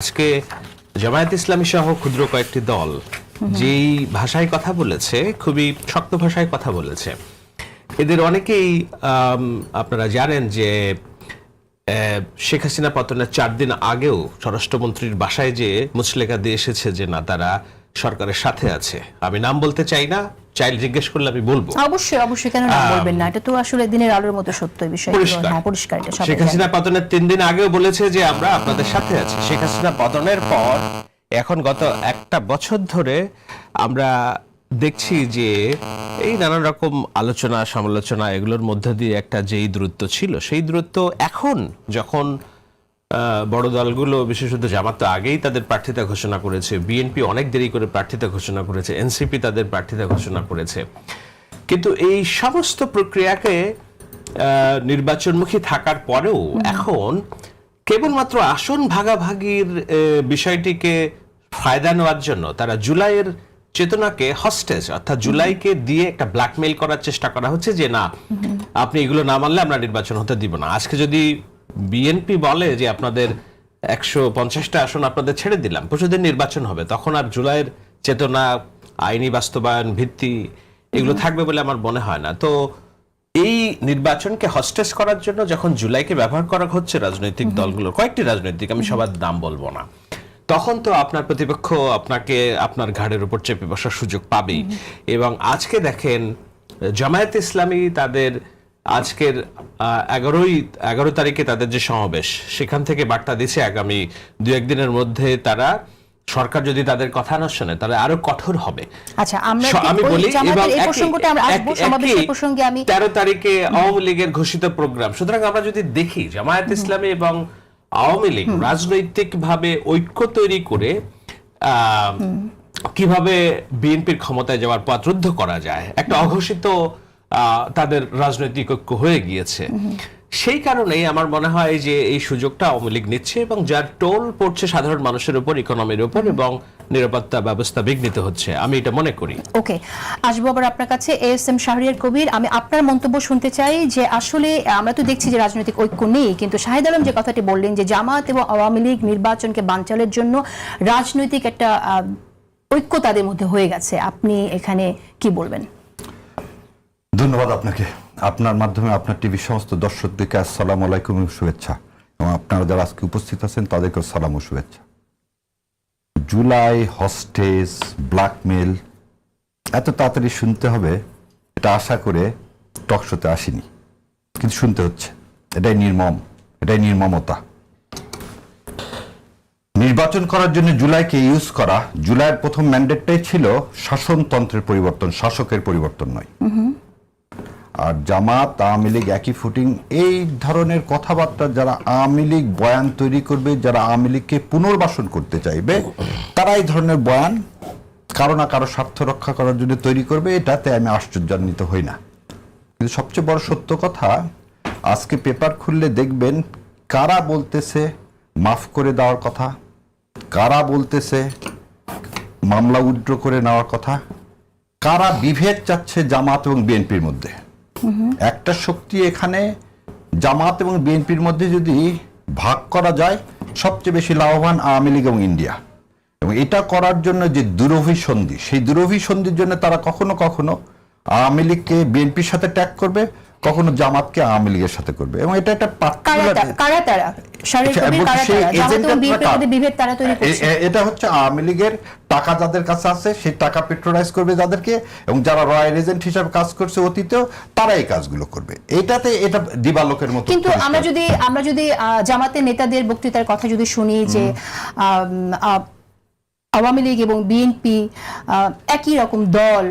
আজকে জামায়াত ইসলামী সহ ক্ষুদ্র কয়েকটি দল যেই ভাষায় কথা বলেছে খুবই শক্ত ভাষায় কথা বলেছে। এদের অনেকেই আপনারা জানেন যে আহ, শেখ হাসিনা পতনের চার দিন আগেও স্বরাষ্ট্রমন্ত্রীর বাসায় যে মুচলেখা দিয়ে এসেছে যে না তারা সরকারের সাথে আছে। আমি নাম বলতে চাই না চাইল জিজ্ঞেস করলে আমি বলব। অবশ্যই অবশ্যই কেন নাম বলবেন না? এটা তো আসলে দিনের আলোর মতো সত্য এই বিষয় পরিষ্কার। হ্যাঁ পরিষ্কার এটা শেখ হাসিনা পতনের তিন দিন আগেও বলেছে যে আমরা আপনাদের সাথে আছি। শেখ হাসিনা পতনের পর এখন গত একটা বছর ধরে আমরা দেখছি যে এই নানান রকম আলোচনা সমালোচনা এগুলোর মধ্যে দিয়ে একটা যেই দূরত্ব ছিল সেই দূরত্ব এখন যখন বড় দলগুলো বিশেষত জামাত তো আগেই তাদের প্রার্থিতা ঘোষণা করেছে। বিএনপি অনেক দেরি করে প্রার্থিতা ঘোষণা করেছে। এনসিপি তাদের প্রার্থিতা ঘোষণা করেছে। কিন্তু এই সমস্ত প্রক্রিয়াকে নির্বাচনমুখী থাকার পরেও এখন কেবলমাত্র আসন ভাগাভাগির বিষয়টিকে ফায়দা নেওয়ার জন্য তারা জুলাইয়ের চেতনাকে হস্টেজ অর্থাৎ জুলাইকে দিয়ে একটা ব্ল্যাকমেইল করার চেষ্টা করা হচ্ছে যে না আপনি এগুলো না মানলে আমরা নির্বাচন হতে দিব না। আজকে যদি বিএনপি বলে যে আপনাদের একশো পঞ্চাশটা আসন আপনাদের ছেড়ে দিলাম পরশুদিন নির্বাচন হবে তখন আর জুলাইয়ের চেতনা আইনি বাস্তবায়ন ভিত্তি এগুলো থাকবে বলে আমার মনে হয় না। তো এই নির্বাচনকে হস্টেস করার জন্য যখন জুলাইকে ব্যবহার করা হচ্ছে রাজনৈতিক দলগুলোর কয়েকটি রাজনৈতিক আমি সবার দাম বলব না তখন তো আপনার প্রতিপক্ষ আপনাকে আপনার ঘাড়ের উপর চেপে বসার সুযোগ পাবেই। এবং আজকে দেখেন জামায়াত ইসলামী তাদের আজকের এগারোই এগারো তারিখে তাদের যে সমাবেশ সেখান থেকে বার্তা দিছে আগামী দু একদিনের মধ্যে তারা সরকার যদি তাদের কথা না শোনে তাহলে আরও কঠোর হবে। আচ্ছা আমরা আমি বলি এবং তেরো তারিখে আওয়ামী লীগের ঘোষিত প্রোগ্রাম। সুতরাং আমরা যদি দেখি জামায়াত ইসলামী এবং আওয়ামী লীগ রাজনৈতিক ভাবে ঐক্য তৈরি করে আহ, কীভাবে বিএনপির ক্ষমতায় যাওয়ার পথ রুদ্ধ করা যায় একটা অঘোষিত তাদের রাজনৈতিক ঐক্য হয়ে গিয়েছে। সেই কারণেই আমার মনে হয় যে এই সুযোগটা আওয়ামী লীগ নিচ্ছে এবং যার টোল পড়ছে সাধারণ মানুষের উপর ইকোনমির উপর এবং নিরাপত্তা ব্যবস্থা বিঘ্নিত হচ্ছে। আমি এটা মনে করি। ওকে আসব আবার আপনার কাছে এস এম শাহরিয়ার কবির। আমি আপনার মন্তব্য শুনতে চাই যে আসলে আমরা তো দেখছি যে রাজনৈতিক ঐক্য নেই কিন্তু শাহিদ আলম যে কথাটি বললেন যে জামাত এবং আওয়ামী লীগ নির্বাচনকে বানচালের জন্য রাজনৈতিক একটা আহ, ঐক্য তাদের মধ্যে হয়ে গেছে। আপনি এখানে কি বলবেন? ধন্যবাদ আপনাকে। আপনার মাধ্যমে আপনার টিভির সমস্ত দর্শকদেরকে আসসালাম আলাইকুম শুভেচ্ছা। এবং আপনারা যারা আজকে উপস্থিত আছেন, তাদেরকেও সালাম ও শুভেচ্ছা। জুলাই হস্টেজ ব্ল্যাকমেল, এত তাড়াতাড়ি শুনতে হবে, এটা আশা করে টকশোতে আসিনি। কিন্তু শুনতে হচ্ছে। এটাই নির্মম, এটাই নির্মমতা। নির্বাচন করার জন্য জুলাইকে ইউজ করা, জুলাইয়ের প্রথম ম্যান্ডেটটাই ছিল শাসনতন্ত্রের পরিবর্তন, শাসকের পরিবর্তন নয়। আর জামাত, আওয়ামী লীগ একই ফুটিং এই ধরনের কথাবার্তা যারা আওয়ামী লীগ বয়ান তৈরি করবে, যারা আওয়ামী লীগকে পুনর্বাসন করতে চাইবে, তারা এই ধরনের বয়ান কারও না কারও স্বার্থ রক্ষা করার জন্য তৈরি করবে, এটাতে আমি আশ্চর্যান্বিত হই না। কিন্তু সবচেয়ে বড় সত্য কথা, আজকে পেপার খুললে দেখবেন কারা বলতেছে মাফ করে দেওয়ার কথা, কারা বলতেছে মামলা উইথড্র করে নেওয়ার কথা, কারা বিভেদ চাচ্ছে জামাত এবং বিএনপির মধ্যে। একটা শক্তি এখানে জামাত এবং বিএনপির মধ্যে যদি ভাগ করা যায়, সবচেয়ে বেশি লাভবান আওয়ামী লীগ এবং ইন্ডিয়া। এবং এটা করার জন্য যে দুরভি সন্ধি, সেই দুরভি সন্ধির জন্য তারা কখনো কখনো আওয়ামী লীগকে বিএনপির সাথে ট্যাগ করবে। কখনো জামাতকে আওয়ামী লীগের সাথে করবে। এবং এটা একটা আচ্ছা, এটা হচ্ছে আওয়ামী লীগের টাকা যাদের কাছে আছে সেই টাকা পেট্রোলাইজ করবে যাদেরকে এবং যারা রয়্যাল এজেন্ট হিসাবে কাজ করছে অতীতেও তারা এই কাজগুলো করবে। এটাতে এটা দিবালোকের মতো কিন্তু আমরা যদি আমরা যদি জামাতের নেতাদের বক্তৃতার কথা যদি শুনি যে আহ, আওয়ামী লীগ এবং বিএনপি একই রকম দল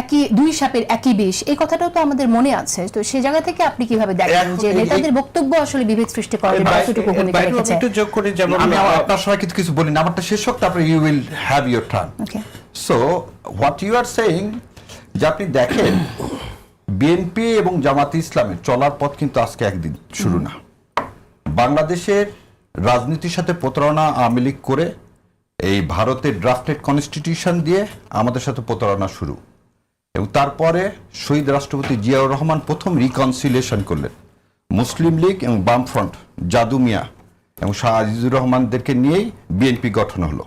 একই দুই সাপের একই বিষ এই কথাটাও তো আমাদের মনে আছে। তো সে জায়গা থেকে আপনি কীভাবে দেখেন যে নেতাদের বক্তব্য আসলে বিভেদ সৃষ্টি করার কতটুকু ভূমিকা রেখেছে? একটু যোগ করি যেমন আমি আপনার সবাই কিছু কিছু বলি না আমারটা শেষ হোক তারপরে you will have your turn. So what you are saying যে আপনি দেখেন বিএনপি এবং জামাত ইসলামের চলার পথ কিন্তু আজকে একদিন শুরু না। বাংলাদেশের রাজনীতির সাথে প্রতারণা আওয়ামী লীগ করে এই ভারতের ড্রাফটেড কনস্টিটিউশন দিয়ে আমাদের সাথে প্রতারণা শুরু। এবং তারপরে শহীদ রাষ্ট্রপতি জিয়াউর রহমান প্রথম রিকনসিলিয়েশন করলেন। মুসলিম লীগ এবং বামফ্রন্ট, জাদু মিয়া এবং শাহ আজিজুর রহমানদেরকে নিয়েই বিএনপি গঠন হলো।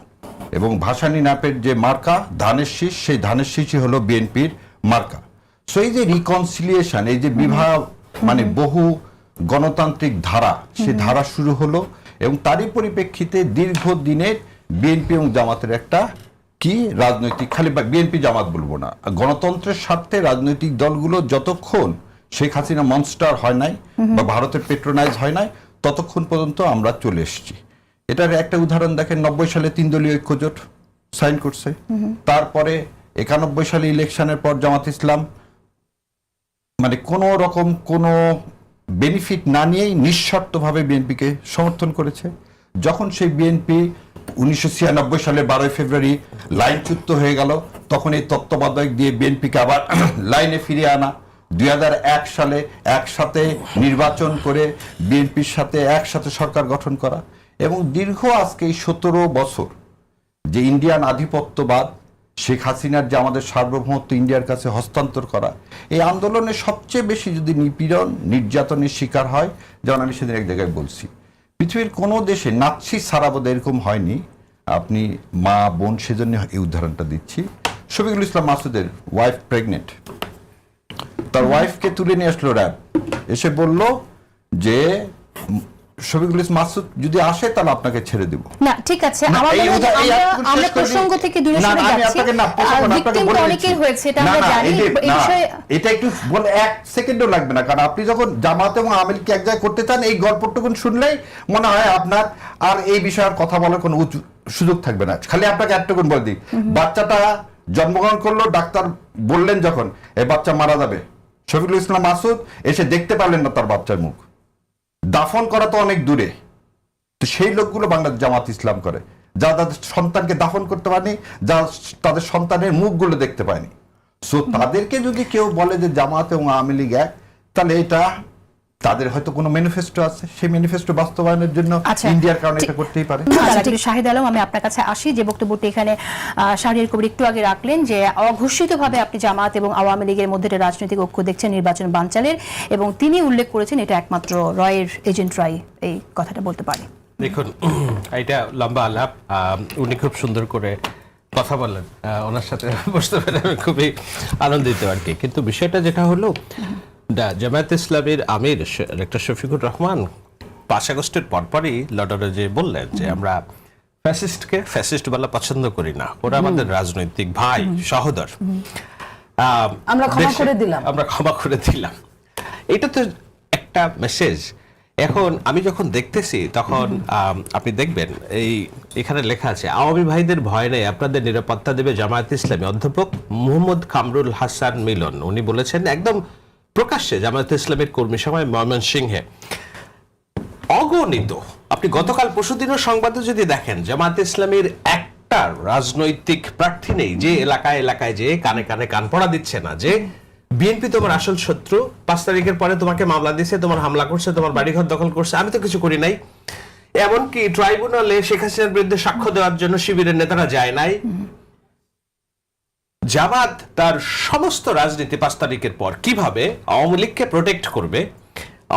এবং ভাসানী নাপের যে মার্কা, ধানের শীষ, সেই ধানের শীষই হলো বিএনপির মার্কা। সো এই যে রিকনসিলিয়েশন এই যে বিবাহ মানে বহু গণতান্ত্রিক ধারা, সে ধারা শুরু হলো এবং তারই পরিপ্রেক্ষিতে দীর্ঘদিনের বিএনপি এবং জামাতের একটা কি রাজনৈতিক, খালি বিএনপি জামাত বলব না। গণতন্ত্রের স্বার্থে রাজনৈতিক দলগুলো যতক্ষণ শেখ হাসিনা মনস্টার হয় নাই বা ভারতের পেট্রোনাইজ হয় নাই, ততক্ষণ পর্যন্ত আমরা চলে এসেছি। এটার একটা উদাহরণ দেখেন, নব্বই সালে তিন দলীয় ঐক্যজোট সাইন করছে। তারপরে একানব্বই সালে ইলেকশনের পর জামাত ইসলাম মানে কোনো রকম কোনো বেনিফিট না নিয়েই নিঃশর্তভাবে বিএনপিকে সমর্থন করেছে। যখন সেই বিএনপি উনিশশো সালের বারোই ফেব্রুয়ারি লাইনচ্যুত হয়ে গেল, তখন এই তত্ত্বাবধায়ক দিয়ে বিএনপিকে আবার লাইনে ফিরিয়ে আনা। দুই হাজার এক সালে একসাথে নির্বাচন করে বিএনপির সাথে একসাথে সরকার গঠন করা এবং দীর্ঘ আজকে এই সতেরো বছর যে ইন্ডিয়ান আধিপত্যবাদ, শেখ হাসিনার যে আমাদের সার্বভৌমত্ব ইন্ডিয়ার কাছে হস্তান্তর করা, এই আন্দোলনে সবচেয়ে বেশি যদি নিপীড়ন, নির্যাতনের শিকার হয়, যেমন আমি সেদিন এক জায়গায় বলছি। পৃথিবীর কোনো দেশে নাৎসি সারাবোধ এরকম হয়নি। আপনি মা, বোন সেজন্য এই উদাহরণটা দিচ্ছি। শফিকুল ইসলাম মাসুদের ওয়াইফ প্রেগনেন্ট তার ওয়াইফকে তুলে নিয়ে আসলো র্যাব। এসে বলল যে শফিকুল ইসলাম মাসুদ যদি আসে তাহলে আপনাকে ছেড়ে দেবো। না ঠিক আছে। আমার মনে হয়। প্রসঙ্গ থেকে দূরে সরে যাচ্ছি। না, না, অনেকেই হয়েছে এটা আমরা জানি। এই বিষয়ে এটা একটু বলে এক সেকেন্ডও লাগবে না কারণ আপনি যখন জামাত এবং আমিলকে এক জায়গায় করতে চান এই গল্পটুকুন শুনলেই মনে হয় আপনার আর এই বিষয়ে আর কথা বলার কোনো সুযোগ থাকবে না। খালি আপনাকে একটুকুন বলে দিই। বাচ্চাটা জন্মগ্রহণ করল ডাক্তার বললেন যখন এই বাচ্চা মারা যাবে। শফিকুল ইসলাম মাসুদ এসে দেখতে পারলেন না তার বাচ্চার মুখ। দাফন করা তো অনেক দূরে। তো সেই লোকগুলো বাংলাদেশ জামাত ইসলাম করে। যা তাদের সন্তানকে দাফন করতে পারেনি যা তাদের সন্তানের মুখগুলো দেখতে পায়নি। সো তাদেরকে যদি কেউ বলে যে জামাত এবং আওয়ামী লীগ এক, তাহলে এটা তাদের হয়তো কোনো ম্যানিফেস্টো আছে। সেই ম্যানিফেস্টো বাস্তবায়নের জন্য আচ্ছা, ইন্ডিয়ার কারণে এটা করতেই পারে। আচ্ছা, শাহিদ আলম আমি আপনার কাছে আসি। যে বক্তব্যটি এখানে শাহরিয়ার কবির একটু আগে রাখলেন যে অঘোষিতভাবে আপনি জামাত এবং আওয়ামী লীগের মধ্যে একটা রাজনৈতিক ঐক্য দেখছেন নির্বাচন বানচালের এবং তিনি উল্লেখ করেছেন এটা একমাত্র রয়ের এজেন্টরাই এই কথাটা বলতে পারে। দেখুন এটা লম্বা আলাপ। উনি খুব সুন্দর করে কথা বললেন। আহ, ওনার সাথে বসতে পেরে আমি খুবই আনন্দিত আর কি। কিন্তু বিষয়টা যেটা হলো জামায়াত ইসলামের আমির ডক্টর শফিকুর রহমান পাঁচ আগস্টের পরপরই লন্ডনে যে বললেন যে আমরা ফ্যাসিস্টকে ফ্যাসিস্ট বলা পছন্দ করি না। ওরা আমাদের রাজনৈতিক ভাই সহোদর। আমরা ক্ষমা করে দিলাম। আমরা ক্ষমা করে দিলাম। এটা তো একটা মেসেজ এখন আমি যখন দেখতেছি তখন আপনি দেখবেন এই এখানে লেখা আছে আওয়ামী ভাইদের ভয় নেই আপনাদের নিরাপত্তা দেবে জামায়াত ইসলামী। অধ্যাপক মুহম্মদ কামরুল হাসান মিলন উনি বলেছেন একদম প্রকাশ্যে জামায়াত ইসলামের কর্মী সভায় ময়মনসিংহে। অগণিত। আপনি গতকাল পরশুদিনের সংবাদে যদি দেখেন জামাত ইসলামের একটা রাজনৈতিক প্রার্থী নেই যে এলাকায় এলাকায় যে কানে কানে কান পড়া দিচ্ছে না, যে বিএনপি তোমার আসল শত্রু, পাঁচ তারিখের পরে তোমাকে মামলা দিছে, তোমার হামলা করছে, তোমার বাড়িঘর দখল করছে, আমি তো কিছু করি নাই। এমনকি ট্রাইব্যুনালে শেখ হাসিনার বিরুদ্ধে সাক্ষ্য দেওয়ার জন্য শিবিরের নেতারা যায় নাই। জামাত তার সমস্ত রাজনীতি পাঁচ তারিখের পর কীভাবে আওয়ামী লীগকে প্রোটেক্ট করবে?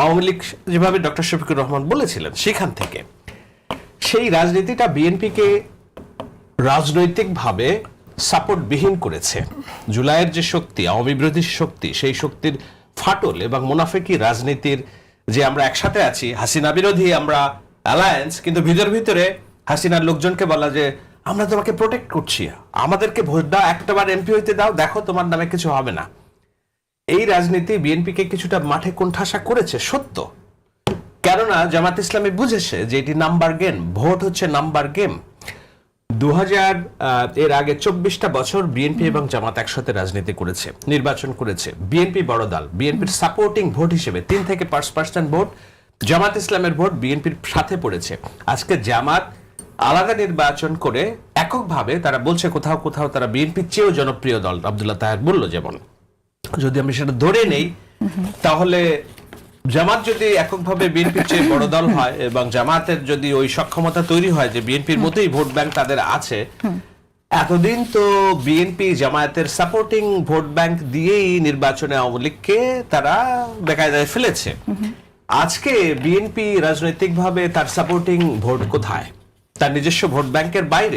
আওয়ামী লীগ যেভাবে ডক্টর শফিকুর রহমান বলেছিলেন সেখান থেকে। সেই রাজনীতিটা বিএনপিকে রাজনৈতিকভাবে সাপোর্ট বিহীন করেছে। জুলাইয়ের যে শক্তি, আওয়ামী বিরোধী শক্তি, সেই শক্তির ফাটল এবং মুনাফেকি রাজনীতির যে আমরা একসাথে আছি, হাসিনা বিরোধী আমরা অ্যালায়েন্স কিন্তু ভিতর ভিতরে হাসিনার লোকজনকে বলা যে আমরা তোমাকে প্রোটেক্ট করছি। আমাদেরকে ভোট দাও, একটাবার এমপি হইতে দাও, দেখো তোমার নামে কিছু হবে না। এই রাজনীতি বিএনপিকে কিছুটা মাঠে কোণঠাসা করেছে, সত্য। কেননা জামাত ইসলামী বুঝেছে যে এটি নাম্বার গেম, ভোট হচ্ছে নাম্বার গেম। দু হাজার এর আগে চব্বিশটা বছর বিএনপি এবং জামাত একসাথে রাজনীতি করেছে, নির্বাচন করেছে। বিএনপি বড় দল বিএনপির সাপোর্টিং ভোট হিসেবে তিন থেকে পাঁচ পার্সেন্ট ভোট, জামাত ইসলামের ভোট বিএনপির সাথে পড়েছে। আজকে জামাত আলাদা নির্বাচন করে এককভাবে তারা বলছে কোথাও কোথাও তারা বিএনপির চেয়েও জনপ্রিয় দল। আব্দুল্লাহ তাহের বলল যেমন। যদি আমি সেটা ধরে নেই, তাহলে জামাত যদি এককভাবে বিএনপির চেয়ে বড় দল হয় এবং জামাতের যদি ওই সক্ষমতা তৈরি হয় যে বিএনপির মতোই ভোট ব্যাংক তাদের আছে, এতদিন তো বিএনপি জামায়াতের সাপোর্টিং ভোট ব্যাংক দিয়েই নির্বাচনে আওয়ামী লীগকে তারা বেকায়দায় ফেলেছে। আজকে বিএনপি রাজনৈতিকভাবে তার সাপোর্টিং ভোট কোথায়? তার নিজস্ব ভোট ব্যাংকের বাইরে